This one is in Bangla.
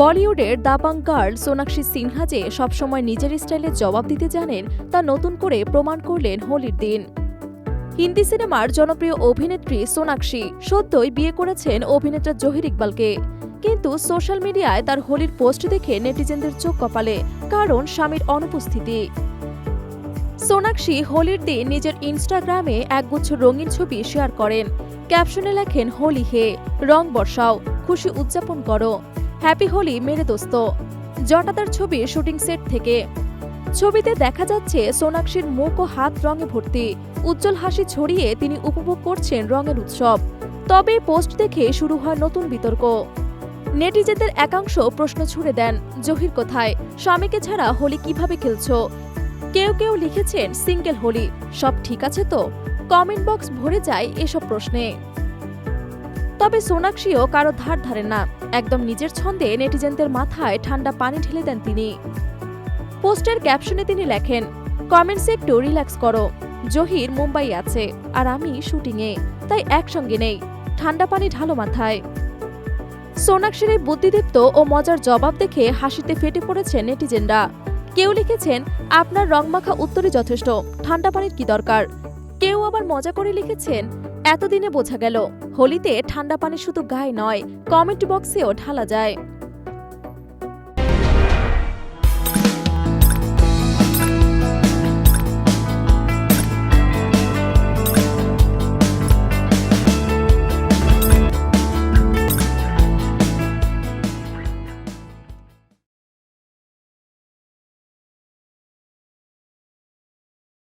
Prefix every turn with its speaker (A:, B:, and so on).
A: বলিউডের দাবাং গার্ল সোনাক্ষী সিনহা যে সবসময় নিজের স্টাইলে জবাব দিতে জানেন, তা নতুন করে প্রমাণ করলেন হোলির দিন। হিন্দি সিনেমার জনপ্রিয় অভিনেত্রী সোনাক্ষী সদ্যই বিয়ে করেছেন অভিনেতা জহির ইকবালকে। কিন্তু সোশ্যাল মিডিয়ায় তার হোলির পোস্ট দেখে নেটিজেনদের চোখ কপালে, কারণ স্বামীর অনুপস্থিতি। সোনাক্ষী হোলির দিন নিজের ইনস্টাগ্রামে একগুচ্ছ রঙিন ছবি শেয়ার করেন। ক্যাপশনে লেখেন, হোলি হে, রং বর্ষাও, খুশি উদযাপন করো। হ্যাপি হোলি, মেরে দোস্ত। জটাদার ছবি শুটিং সেট থেকে। ছবিতে দেখা যাচ্ছে সোনাক্ষীর মুখ ও হাত রঙে ভর্তি। উজ্জ্বল হাসি ছড়িয়ে তিনি উপভোগ করছেন রঙের উৎসব। তবে পোস্ট দেখে শুরু হয় নতুন বিতর্ক। নেটিজেনদের একাংশ প্রশ্ন ছুড়ে দেন, জহির কোথায়? স্বামীকে ছাড়া হোলি কীভাবে খেলছো? কেউ কেউ লিখেছেন, সিঙ্গেল হোলি, সব ঠিক আছে তো? কমেন্ট বক্স ভরে যায় এসব প্রশ্নে। তবে সোনাক্ষীও কারও ধার ধারেন না। একদম নিজের ছন্দে নেটিজেনদের মাথায় ঠান্ডা পানি ঢেলে দেন তিনি। পোস্টের ক্যাপশনে তিনি লেখেন, কমেন্টসে একটু রিল্যাক্স করো। জহির মুম্বাই আছে আর আমি শুটিংয়ে, তাই একসঙ্গে নেই। ঠান্ডা পানি ঢালো মাথায়। সোনাক্ষীর এই বুদ্ধিদীপ্ত ও মজার জবাব দেখে হাসিতে ফেটে পড়েছে নেটিজেনরা। কেউ লিখেছেন, আপনার রংমাখা উত্তরই যথেষ্ট, ঠান্ডা পানির কি দরকার? কেউ আবার মজা করে লিখেছেন এতদিনে বোঝা গেল হোলিতে ঠান্ডা পানি শুধু গায়ে নয় কমেন্ট বক্সেও ঢালা যায়।